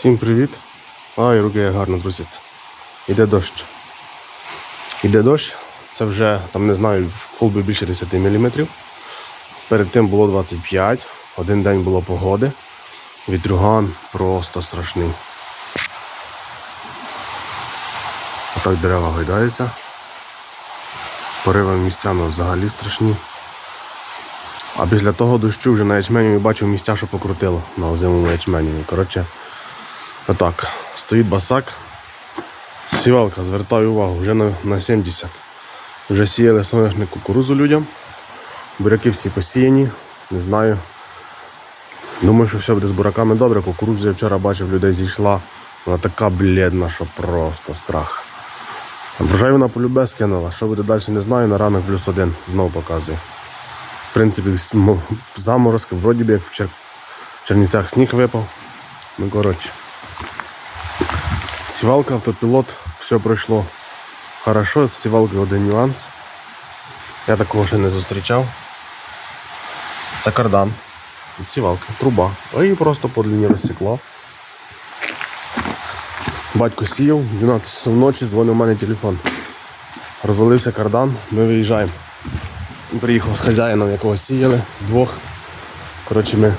Всім привіт. Ай, руки як гарно трусяться. Іде дощ. Іде дощ. Це вже, там не знаю, в колбі більше 10 мм. Перед тим було 25. Один день було погоди. Вітрюган просто страшний. Отак дерева гойдаються. Пориви місцями взагалі страшні. А після того дощу вже на ячмені бачив місця, що покрутило на озимому ячмені. Коротше, отак. Стоїть басак. Сівалка, звертаю увагу, вже на, на 70. Вже сіяли соняшник кукурузу людям. Буряки всі посіяні, не знаю. Думаю, що все буде з бураками добре. Кукурузу я вчора бачив, людей зійшла. Вона така блідна, що просто страх. Врожай вона полюбе скинула. Що буде далі, не знаю. На ранок плюс один знову показує. В принципі, заморозки, вроді би як в Чер... Чернівцях сніг випав. Ну, коротше. Сівалка, автопілот, все пройшло хорошо. З сівалки один нюанс. Я такого ще не зустрічав. Це кардан. Від труба. Її просто по длині розсікло. Батько сіяв, 12 часов ночі, дзвонив в мене телефон. Розвалився кардан, ми виїжджаємо. Приїхав з хазяїном, якого сіяли, двох. Коротше, ми.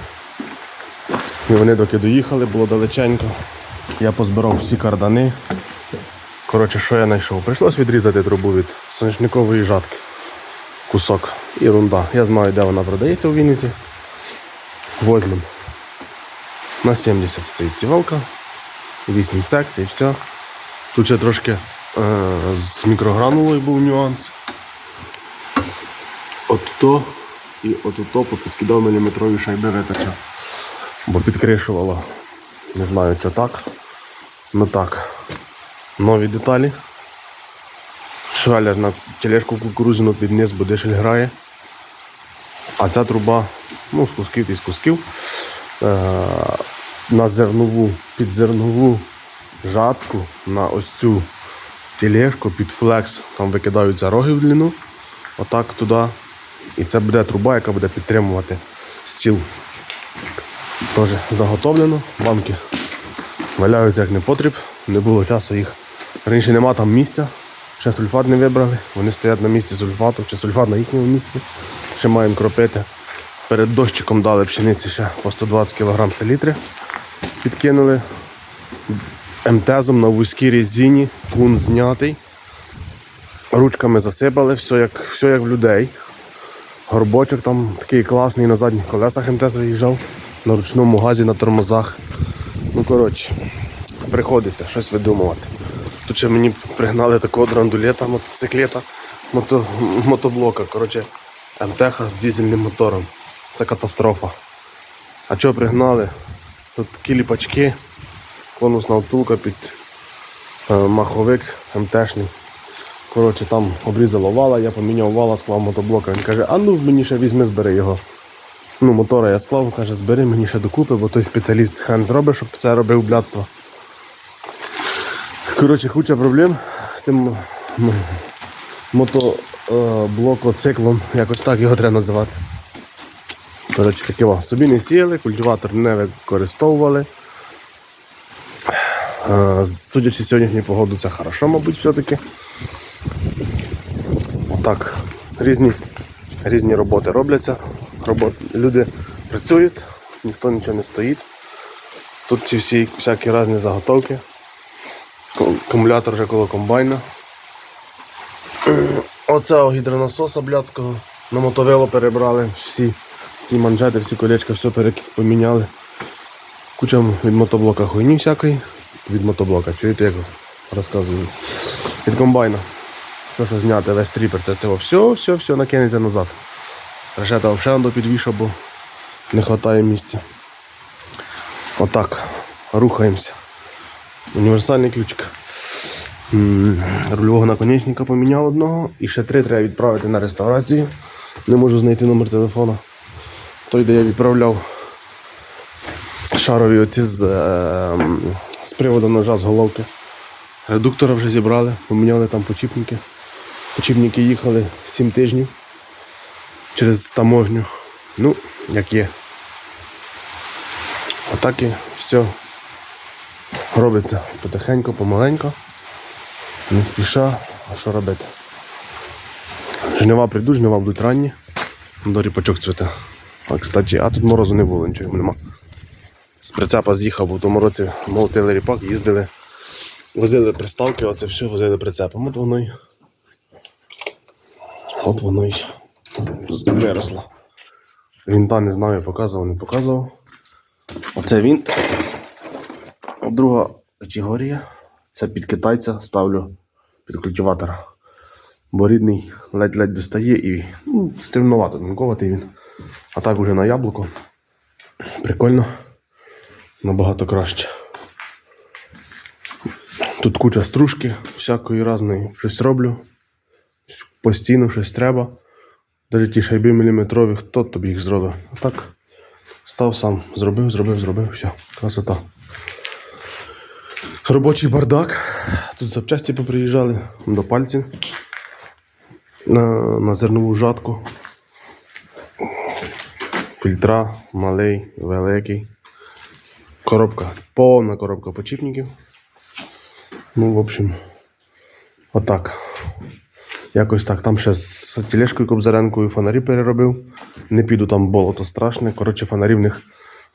І вони доки доїхали, було далеченько. Я позбирав всі кардани. Коротше, що я знайшов? Прийшлось відрізати трубу від соняшникової жатки. Кусок. Ерунда. Я знаю, де вона продається у Вінниці. Возьмем. На 70 стоїть сівалка. 8 секцій, все. Тут ще трошки е, з мікрогранулою був нюанс. От то і от то попідкидав міліметрові шайби витача. Бо підкришувало. Не знаю, що так. Ну так. Нові деталі. Швелер на тележку кукурузину під низ, бо дишель грає. А ця труба, ну, з кусків і з кусків. Е- на зернову, під зернову жатку, на ось цю тележку під флекс, там викидаються роги в длину. Отак туди. І це буде труба, яка буде підтримувати стіл. Теж заготовлено. Банки валяються як не потріб. Не було часу їх. Раніше нема там місця. Ще сульфат не вибрали. Вони стоять на місці сульфату, чи сульфат на їхньому місці. Ще маємо кропити. Перед дощиком дали пшениці ще по 120 кг селітри. Підкинули МТЗом на вузькій резині, кун знятий. Ручками засипали, все як, все як в людей. Горбочок там такий класний на задніх колесах МТЗ виїжджав, на ручному газі, на тормозах. Ну, коротше, приходиться щось видумувати. Тут ще мені пригнали такого драндулета, мотоциклета, мото, мотоблока. Коротше, МТХ з дизельним мотором. Це катастрофа. А що пригнали? Тут такі ліпачки, конусна втулка під е, маховик МТшний. Коротше, там обрізало вала, я поміняв вала, склав мотоблока. Він каже, а ну мені ще візьми, збери його. Ну, мотора я склав, каже, збери мені ще докупи, бо той спеціаліст хен зробить, щоб це робив блядство. Коротше, куча проблем з тим мотоблокоциклом, якось так його треба називати. Коротше, таке о, собі не сіяли, культиватор не використовували. Е, Судячи сьогоднішню погоду, це хорошо, мабуть, все-таки. Отак, різні, різні роботи робляться. Робот... Люди працюють, ніхто нічого не стоїть. Тут ці всі всякі різні заготовки. Акумулятор вже коло комбайна. Оцього гідронасоса блядського на мотовило перебрали всі, всі манжети, всі колечка, все поміняли. Куча від мотоблока хуйні всякої. Від мотоблока, чуєте, як розказую. Від комбайна. Все, що зняти, весь тріпер, це все, все, все, все накинеться назад. Решета до підвішав, бо не вистачає місця. Отак. Рухаємося. Універсальний ключик. Рульового наконечника поміняв одного. І ще три треба відправити на реставрацію. Не можу знайти номер телефона. Той, де я відправляв шарові оці з, е, з приводу ножа з головки. Редуктора вже зібрали, поміняли там почіпники. Почіпники їхали 7 тижнів через таможню. Ну, як є. Отак і все Робиться потихеньку, помаленьку. Не спіша, а що робити? Жнива прийдуть, жнива будуть ранні. До ріпачок цвіте. А, кстати, а тут морозу не було, нічого нема. З прицепа з'їхав, бо в тому році молотили ріпак, їздили, возили приставки, оце все возили прицепом. От воно й. От воно й виросло. Вінта не знаю, показував, не показував. Оце вінт. А друга категорія. Це під китайця ставлю під культиватора. Бо рідний ледь-ледь достає і ну, стримнувато, тонковатий він. А так уже на яблуко. Прикольно. Набагато краще. Тут куча стружки, всякої різної. Щось роблю. Постійно щось треба. Навіть ті шайби міліметрові, хто тобі їх зробив? А так, став сам, зробив, зробив, зробив, все, красота. Робочий бардак. Тут запчасті поприїжджали до пальців на, на зернову жатку. Фільтра малий, великий. Коробка, повна коробка почіпників. Ну, в общем, отак. Якось так. Там ще з тележкою кобзаренкою фонарі переробив. Не піду там болото страшне. Коротше, фонарі в них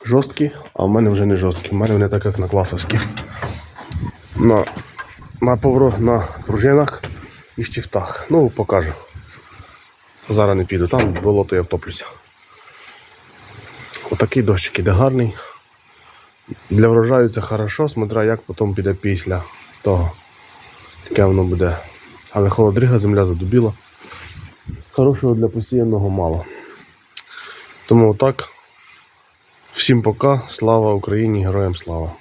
жорсткі, а в мене вже не жорсткі. В мене вони так, як на класовські. На, на, повро, на пружинах і штифтах. Ну, покажу. Зараз не піду, там болото я втоплюся. Отакий дощик іде гарний. Для врожаю це хорошо, смотря як потім піде після того. Таке воно буде. Але холодрига, земля задубіла. Хорошого для посіяного мало. Тому отак. Всім пока. Слава Україні, героям слава!